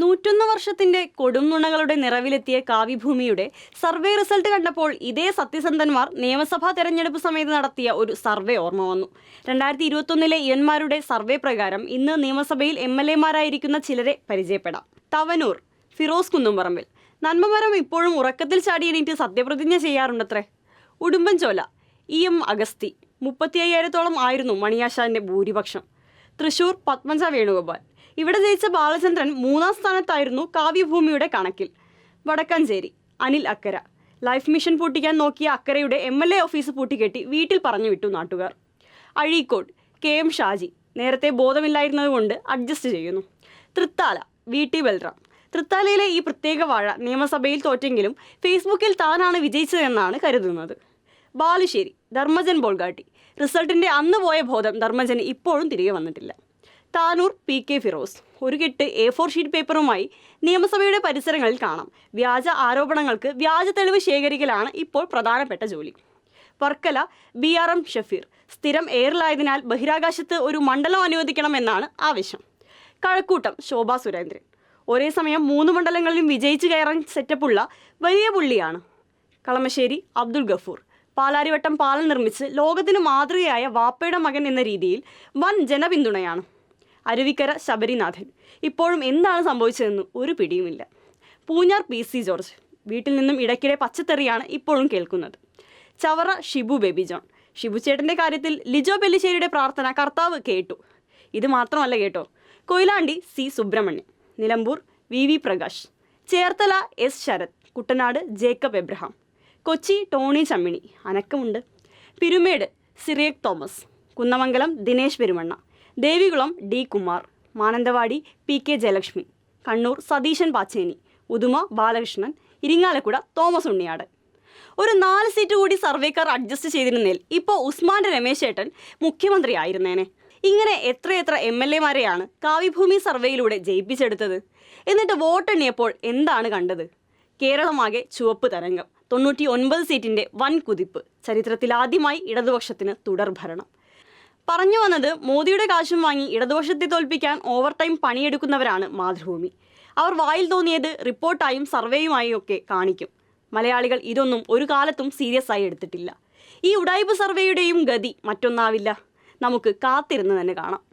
നൂറ്റൊന്ന് വർഷത്തിന്റെ കൊടുംനുണകളുടെ നിറവിലെത്തിയ കാവ്യഭൂമിയുടെ survey result കണ്ടപ്പോൾ ഇതേ സത്യസന്ധന്മാർ നിയമസഭാ തെരഞ്ഞെടുപ്പ് സമയത്ത് നടത്തിയ ഒരു സർവേ ഓർമ്മ വന്നു. രണ്ടായിരത്തി ഇരുപത്തൊന്നിലെ ഇയന്മാരുടെ സർവേ പ്രകാരം ഇന്ന് നിയമസഭയിൽ എം എൽ എമാരായിരിക്കുന്ന ചിലരെ പരിചയപ്പെടാം. തവനൂർ ഫിറോസ് കുന്നുംപറമ്പിൽ. നന്മമരം ഇപ്പോഴും ഉറക്കത്തിൽ ചാടി എണീറ്റ് സത്യപ്രതിജ്ഞ ചെയ്യാറുണ്ടത്രേ? Udumbanchola E M Augusthy. മുപ്പത്തി അയ്യായിരത്തോളം ആയിരുന്നു മണിയാശാന്റെ ഭൂരിപക്ഷം. തൃശൂർ പത്മജ വേണുഗോപാൽ. ഇവിടെ ജയിച്ച ബാലചന്ദ്രൻ മൂന്നാം സ്ഥാനത്തായിരുന്നു കാവ്യഭൂമിയുടെ കണക്കിൽ. വടക്കഞ്ചേരി അനിൽ അക്കര. ലൈഫ് മിഷൻ പൂട്ടിക്കാൻ നോക്കിയ അക്കരയുടെ എം എൽ എ ഓഫീസ് പൂട്ടിക്കെട്ടി വീട്ടിൽ പറഞ്ഞു വിട്ടു നാട്ടുകാർ. അഴീക്കോട് കെ എം ഷാജി നേരത്തെ ബോധമില്ലായിരുന്നതുകൊണ്ട് അഡ്ജസ്റ്റ് ചെയ്യുന്നു. Thrithala V T Balram. തൃത്താലയിലെ ഈ പ്രത്യേക വാഴ നിയമസഭയിൽ തോറ്റെങ്കിലും ഫേസ്ബുക്കിൽ താനാണ് വിജയിച്ചതെന്നാണ് കരുതുന്നത്. ബാലുശ്ശേരി ധർമ്മജൻ ബോൾഗാട്ടി. റിസൾട്ടിന്റെ അന്ന് പോയ ബോധം ധർമ്മജന് ഇപ്പോഴും തിരികെ വന്നിട്ടില്ല. Tanur P K Firos. ഒരു കെട്ട് എ ഫോർ ഷീറ്റ് പേപ്പറുമായി നിയമസഭയുടെ പരിസരങ്ങളിൽ കാണാം. വ്യാജ ആരോപണങ്ങൾക്ക് വ്യാജ തെളിവ് ശേഖരിക്കലാണ് ഇപ്പോൾ പ്രധാനപ്പെട്ട ജോലി. Varkala B R M Shafeer. സ്ഥിരം എയറിലായതിനാൽ ബഹിരാകാശത്ത് ഒരു മണ്ഡലം അനുവദിക്കണമെന്നാണ് ആവശ്യം. കഴക്കൂട്ടം ശോഭാ സുരേന്ദ്രൻ. ഒരേ സമയം മൂന്ന് മണ്ഡലങ്ങളിലും വിജയിച്ചു കയറാൻ സെറ്റപ്പുള്ള വലിയ പുള്ളിയാണ്. കളമശ്ശേരി അബ്ദുൾ ഗഫൂർ. പാലാരിവട്ടം പാലം നിർമ്മിച്ച് ലോകത്തിന് മാതൃകയായ വാപ്പയുടെ മകൻ എന്ന രീതിയിൽ വൻ ജനപിന്തുണയാണ്. അരുവിക്കര ശബരിനാഥൻ. ഇപ്പോഴും എന്താണ് സംഭവിച്ചതെന്ന് ഒരു പിടിയുമില്ല. Poonjar P C George. വീട്ടിൽ നിന്നും ഇടയ്ക്കിടെ പച്ചത്തെറിയാണ് ഇപ്പോഴും കേൾക്കുന്നത്. ചവറ ഷിബു ബേബി ജോൺ. ഷിബു ചേട്ടന്റെ കാര്യത്തിൽ ലിജോ പെല്ലിശ്ശേരിയുടെ പ്രാർത്ഥന കർത്താവ് കേട്ടു. ഇത് മാത്രമല്ല കേട്ടോ. Koyilandy C Subrahmanyam Nilambur V V Prakash. Cherthala S Sarath. Kuttanad Jacob Abraham. Kochi Tony Chammany. അനക്കമുണ്ട്. Peerumade Cyriac Thomas. Kunnamangalam Dinesh Perumanna. Devikulam D Kumar Mananthavady P K Jayalakshmi Kannur Satheesan Pacheni Uduma Balakrishnan Irinjalakuda Thomas Unniyadan. ഒരു നാല് seat കൂടി സർവേക്കാർ adjust ചെയ്തിരുന്നേൽ ഇപ്പോൾ ഉസ്മാന്റെ രമേശ് ഏട്ടൻ മുഖ്യമന്ത്രി ആയിരുന്നേനെ. ഇങ്ങനെ എത്രയെത്ര M L എമാരെയാണ് കാവ്യഭൂമി സർവേയിലൂടെ ജയിപ്പിച്ചെടുത്തത്? എന്നിട്ട് വോട്ടെണ്ണിയപ്പോൾ എന്താണ് കണ്ടത്? കേരളമാകെ ചുവപ്പ് തരംഗം തൊണ്ണൂറ്റി ഒൻപത് സീറ്റിന്റെ വൻ കുതിപ്പ് ചരിത്രത്തിലാദ്യമായി ഇടതുപക്ഷത്തിന് തുടർഭരണം. പറഞ്ഞു വന്നത് മോദിയുടെ കാശും വാങ്ങി ഇടതുപക്ഷത്തെ തോൽപ്പിക്കാൻ ഓവർ ടൈം പണിയെടുക്കുന്നവരാണ് മാതൃഭൂമി. അവർ വായിൽ തോന്നിയത് റിപ്പോർട്ടായും സർവേയുമായും ഒക്കെ കാണിക്കും. മലയാളികൾ ഇതൊന്നും ഒരു കാലത്തും സീരിയസ് ആയി എടുത്തിട്ടില്ല. ഈ ഉടായ്പ സർവേയുടെയും ഗതി മറ്റൊന്നാവില്ല. നമുക്ക് കാത്തിരുന്ന് തന്നെ കാണാം.